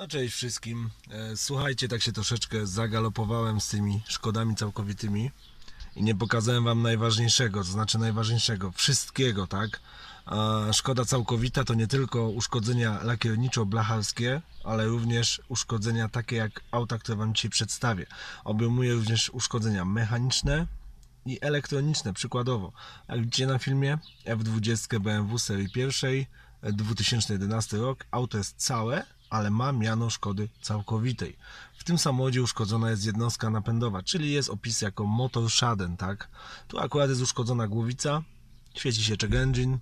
No cześć wszystkim. E, Słuchajcie, tak się troszeczkę zagalopowałem z tymi szkodami całkowitymi i nie pokazałem wam najważniejszego, to znaczy najważniejszego, wszystkiego, tak? Szkoda całkowita to nie tylko uszkodzenia lakierniczo-blacharskie, ale również uszkodzenia takie jak auta, które wam dzisiaj przedstawię. Obejmuje również uszkodzenia mechaniczne i elektroniczne, przykładowo. Jak widzicie na filmie, F20 BMW serii pierwszej, 2011 rok, auto jest całe, ale ma miano szkody całkowitej. W tym samochodzie uszkodzona jest jednostka napędowa, czyli jest opis jako motor Shaden, tak? Tu akurat jest uszkodzona głowica, świeci się check engine,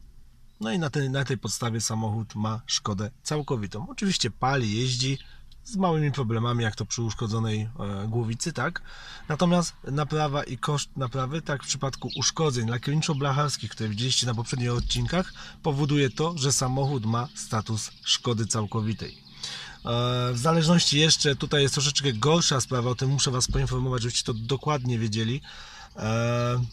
no i na tej, na tej podstawie samochód ma szkodę całkowitą. Oczywiście pali, jeździ z małymi problemami, jak to przy uszkodzonej e, głowicy, tak? Natomiast naprawa i koszt naprawy, tak w przypadku uszkodzeń lakierniczo-blacharskich, które widzieliście na poprzednich odcinkach, powoduje to, że samochód ma status szkody całkowitej. E, W zależności jeszcze, tutaj jest troszeczkę gorsza sprawa, o tym muszę Was poinformować, żebyście to dokładnie wiedzieli. E,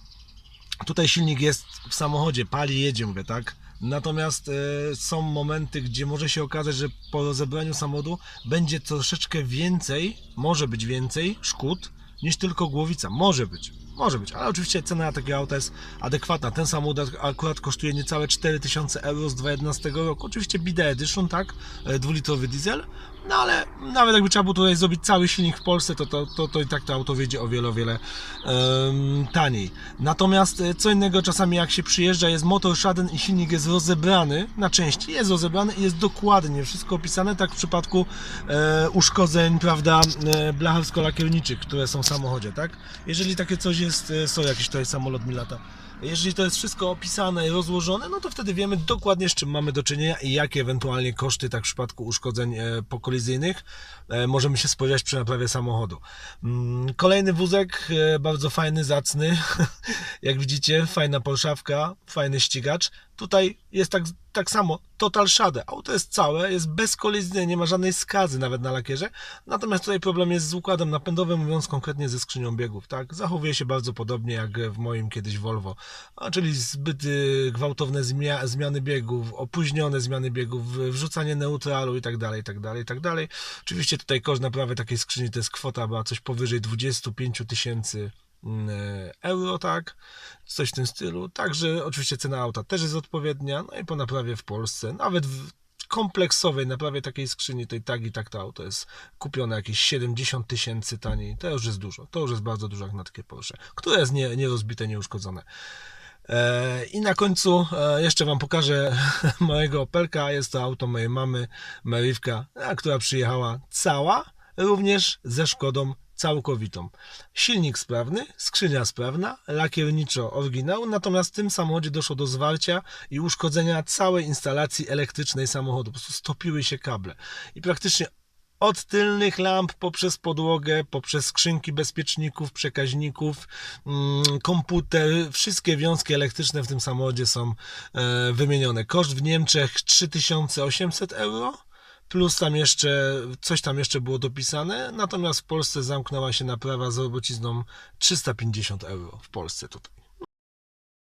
Tutaj silnik jest w samochodzie, pali, jedzie, mówię, tak? Natomiast e, są momenty, gdzie może się okazać, że po rozebraniu samochodu będzie troszeczkę więcej, może być więcej szkód niż tylko głowica. Może być, może być, ale oczywiście cena takiego auta jest adekwatna. Ten samochód ak- akurat kosztuje niecałe 4000 euro z 2011 roku. Oczywiście Bida Edition, tak? E, Dwulitrowy diesel. No ale nawet jakby trzeba było tutaj zrobić cały silnik w Polsce, to, to, to, to i tak to auto wyjdzie o wiele, o wiele em, taniej. Natomiast e, co innego czasami jak się przyjeżdża, jest motor Shaden i silnik jest rozebrany na części, jest rozebrany i jest dokładnie wszystko opisane, tak w przypadku e, uszkodzeń, prawda, e, blacharsko-lakierniczych, które są w samochodzie, tak? Jeżeli takie coś jest, e, są jakiś tutaj samolot mi lata. Jeżeli to jest wszystko opisane i rozłożone, no to wtedy wiemy dokładnie z czym mamy do czynienia i jakie ewentualnie koszty, tak w przypadku uszkodzeń e, pokolizyjnych, e, możemy się spodziewać przy naprawie samochodu. Mm, Kolejny wózek, e, bardzo fajny, zacny. Jak widzicie, fajna polszawka, fajny ścigacz. Tutaj jest tak, tak samo, total shade. Auto jest całe, jest bezkolizyjne, nie ma żadnej skazy nawet na lakierze. Natomiast tutaj problem jest z układem napędowym, mówiąc konkretnie ze skrzynią biegów. Tak? Zachowuje się bardzo podobnie jak w moim kiedyś Volvo. A, czyli zbyt y, gwałtowne zmia zmiany biegów, opóźnione zmiany biegów, wrzucanie neutralu i tak dalej, i tak dalej, tak dalej. Oczywiście tutaj koszt naprawy takiej skrzyni to jest kwota była coś powyżej 25 tysięcy mm, euro, tak? Coś w tym stylu. Także oczywiście cena auta też jest odpowiednia. No i po naprawie w Polsce, nawet w kompleksowej naprawie takiej skrzyni, to i tak to auto jest kupione jakieś 70 tysięcy taniej. To już jest dużo. To już jest bardzo dużo jak na takie Porsche, które jest nie, nie rozbite, nieuszkodzone. E, I na końcu e, jeszcze Wam pokażę mojego Opelka. Jest to auto mojej mamy, Meriwka, która przyjechała cała, również ze szkodą całkowitą. Silnik sprawny, skrzynia sprawna, lakierniczo oryginał, natomiast w tym samochodzie doszło do zwarcia i uszkodzenia całej instalacji elektrycznej samochodu. Po prostu stopiły się kable. I praktycznie od tylnych lamp poprzez podłogę, poprzez skrzynki bezpieczników, przekaźników, mm, komputer, wszystkie wiązki elektryczne w tym samochodzie są e, wymienione. Koszt w Niemczech 3800 euro. Plus tam jeszcze, coś tam jeszcze było dopisane, natomiast w Polsce zamknęła się naprawa z robocizną 350 euro w Polsce tutaj.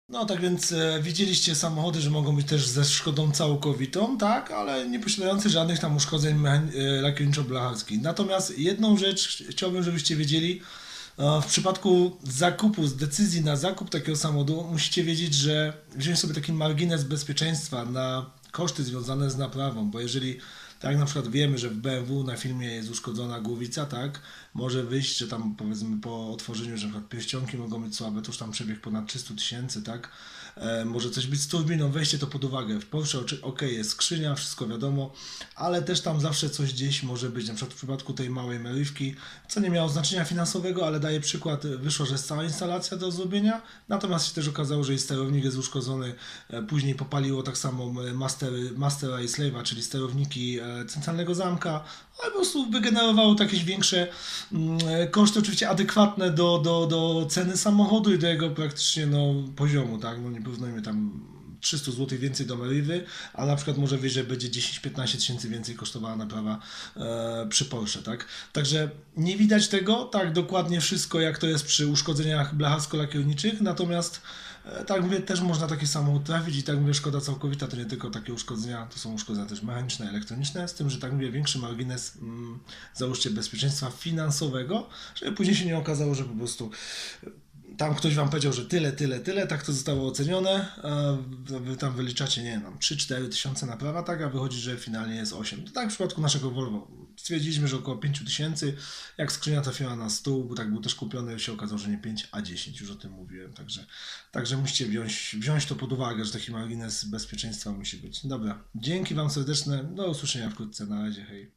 No tak więc e, widzieliście samochody, że mogą być też ze szkodą całkowitą, tak, ale nie posiadające żadnych tam uszkodzeń e, lakierniczo-blacharskich. Natomiast jedną rzecz ch- chciałbym, żebyście wiedzieli, e, w przypadku zakupu, z decyzji na zakup takiego samochodu, musicie wiedzieć, że wziąć sobie taki margines bezpieczeństwa na koszty związane z naprawą, bo jeżeli tak na przykład wiemy, że w BMW na filmie jest uszkodzona głowica, tak, może wyjść, że tam powiedzmy po otworzeniu, że na przykład pierścionki mogą być słabe, to już tam przebieg ponad 300 tysięcy, tak, e, może coś być z turbiną, weźcie to pod uwagę. W Porsche ok, jest skrzynia, wszystko wiadomo, ale też tam zawsze coś gdzieś może być, na przykład w przypadku tej małej Merywki, co nie miało znaczenia finansowego, ale daję przykład, wyszło, że jest cała instalacja do zrobienia, natomiast się też okazało, że i sterownik jest uszkodzony, e, później popaliło tak samo e, master, mastera i slave'a, czyli sterowniki e, centralnego zamka, ale po prostu wygenerowało to jakieś większe mm, koszty, oczywiście adekwatne do, do, do ceny samochodu i do jego praktycznie no, poziomu, tak, no nie porównujmy tam 300 zł więcej do Meriwy, a na przykład może wyjść, że będzie 10-15 tysięcy więcej kosztowała naprawa e, przy Porsche, tak? Także nie widać tego tak dokładnie wszystko, jak to jest przy uszkodzeniach blacharsko-lakierniczych, natomiast E, Tak mówię, też można takie samo utrafić i tak mówię, szkoda całkowita to nie tylko takie uszkodzenia, to są uszkodzenia też mechaniczne, elektroniczne, z tym, że tak mówię, większy margines, mm, załóżcie bezpieczeństwa finansowego, żeby później się nie okazało, że po prostu tam ktoś wam powiedział, że tyle, tyle, tyle, tak to zostało ocenione, wy tam wyliczacie, nie wiem, tam 3-4 tysiące naprawa, tak, a wychodzi, że finalnie jest 8. To tak w przypadku naszego Volvo. Stwierdziliśmy, że około 5 tysięcy, jak skrzynia trafiła na stół, bo tak był też kupiony, się okazało, że nie 5, a 10, już o tym mówiłem, także, także musicie wziąć, wziąć to pod uwagę, że taki margines bezpieczeństwa musi być. Dobra, dzięki wam serdeczne, do usłyszenia wkrótce, na razie, hej.